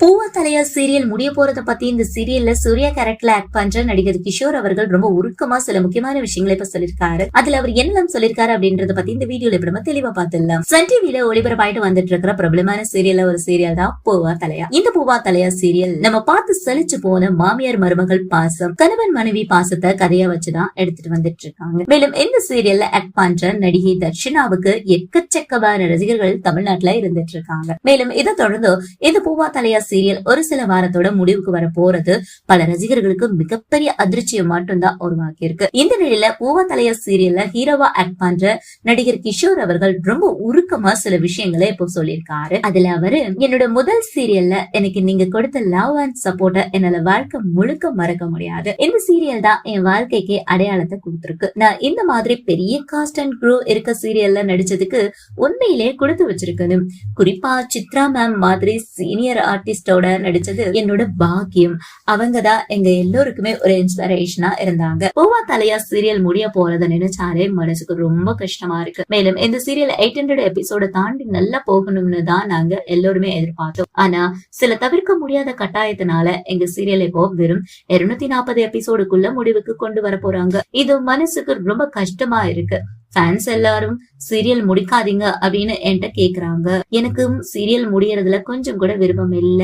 பூவா தலையா சீரியல் முடிய போறத பத்தி இந்த சீரியல்ல சூர்யா கேரக்டர்ல ஆக்ட் பண்ற நடிகர் கிஷோர் அவர்கள் ரொம்ப உருக்கமா சில முக்கியமான விஷயங்களை இப்ப சொல்லிருக்காரு. அதுல அவர் என்னெல்லாம் சொல்லிருக்காரு அப்படின்றத பத்தி இந்த வீடியோல இப்ப நம்ம தெளிவா பார்த்துடலாம். சன் டிவில ஒளிபரப்பாயிட்டு வந்துட்டு இருக்கிற பிரபலமான சீரியல்ல ஒரு சீரியல் தான் பூவா தலையா இந்த பூவா தலையா சீரியல் நம்ம பார்த்து செழிச்சு போன மாமியார் மருமகள் பாசம் கணவன் மனைவி பாசத்தை கதையா வச்சுதான் எடுத்துட்டு வந்துட்டு இருக்காங்க மேலும் இந்த சீரியல்ல ஆக்ட் பண்ற நடிகை தர்ஷினாவுக்கு எக்கச்சக்கமான ரசிகர்கள் தமிழ்நாட்டுல இருந்துட்டு இருக்காங்க மேலும் இதை தொடர்ந்து இந்த பூவா தலையா சீரியல் ஒரு சில வாரத்தோட முடிவுக்கு வர போறது பல ரசிகர்களுக்கு மிகப்பெரிய அதிர்ச்சியை மட்டும்தான் உருவாக்கி இருக்கு இந்த நிலையில பூவா தலையா சீரியல்ல ஹீரோவா ஆக்ட் பண்ற நடிகர் கிஷோர் அவர்கள் ரொம்ப உருக்கமா சில விஷயங்களை இப்போ சொல்லியிருக்காரு. அதுல அவரு என்னோட முதல் சீரியல்ல எனக்கு நீங்க கொடுத்த லவ் அண்ட் சப்போர்ட்ட என்னால வாழ்க்கை முழுக்க மறக்க முடியாது. இந்த சீரியல் தான் என் வாழ்க்கைக்கு அடையாளத்தை கொடுத்திருக்கு. நான் இந்த மாதிரி பெரிய காஸ்ட் அண்ட் க்ரூ இருக்க சீரியல்ல நடிச்சதுக்கு உண்மையிலே கொடுத்து வச்சிருக்கணும். குறிப்பா சித்ரா மேம் மாதிரி சீனியர் ஆர்டிஸ்டோட நடிச்சது என்னோட பாக்கியம். அவங்க தான் எங்க எல்லோருக்குமே ஒரு இன்ஸ்பிரேஷனா இருந்தாங்க. பூவா தலையா சீரியல் முடிய போறத நினைச்சாலே மனசுக்கு ரொம்ப கஷ்டமா இருக்கு. மேலும் இந்த சீரியல் எயிட் ஹண்ட்ரட் எபிசோட தாண்டி நல்லா போகணும்னு தான் நாங்க எல்லோருமே எதிர்பார்த்தோம். ஆனா சில தவிர்க்க முடியாத கட்டாயத்தினால எங்க சீரியல் இப்போ வெறும் இருநூத்தி நாற்பது எபிசோடுக்குள்ள முடிவுக்கு கொண்டு வர போறாங்க. இது மனசுக்கு ரொம்ப கஷ்டமா இருக்கு. ஃபேன்ஸ் எல்லாரும் சீரியல் முடிக்காதீங்க அப்படின்னு என்கிட்ட கேக்குறாங்க. எனக்கும் சீரியல் முடியறதுல கொஞ்சம் கூட விருப்பம் இல்ல.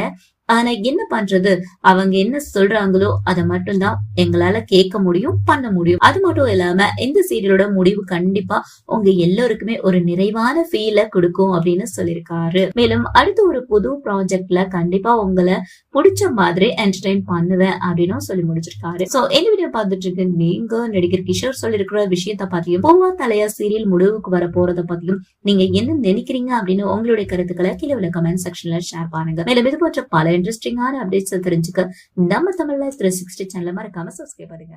ஆனா என்ன பண்றது? அவங்க என்ன சொல்றாங்களோ அதை மட்டும்தான் எங்களால கேட்க முடியும் பண்ண முடியும். அது மட்டும் இல்லாம இந்த சீரியலோட முடிவு கண்டிப்பா உங்க எல்லோருக்குமே ஒரு நிறைவான ஃபீல கொடுக்கும் அப்படின்னு சொல்லியிருக்காரு. மேலும் அடுத்து ஒரு புது ப்ராஜெக்ட்ல கண்டிப்பா உங்களை பிடிச்ச மாதிரி என்டர்டைன் பண்ணுவேன் அப்படின்னு சொல்லி முடிச்சிருக்காரு. சோ இந்த வீடியோ பார்த்துட்டு இருக்கு நீங்க நடிகர் கிஷோர் சொல்லியிருக்கிற விஷயத்த பத்தியும் பூவா தலையா சீரியல் முடிவுக்கு வர போறத பத்தியும் நீங்க என்ன நினைக்கிறீங்க அப்படின்னு உங்களுடைய கருத்துக்களை கீழே உள்ள கமெண்ட் செக்ஷன்ல ஷேர் பண்ணுங்க. மேலும் இது போன்ற பல இன்ட்ரெஸ்டிங்கான அப்டேட்ஸ் தெரிஞ்சுக்க நம்ம தமிழ்ல த்ரீ சிக்ஸ்டி சேனலை மறக்காம சப்ஸ்கிரைப் பண்ணுங்க.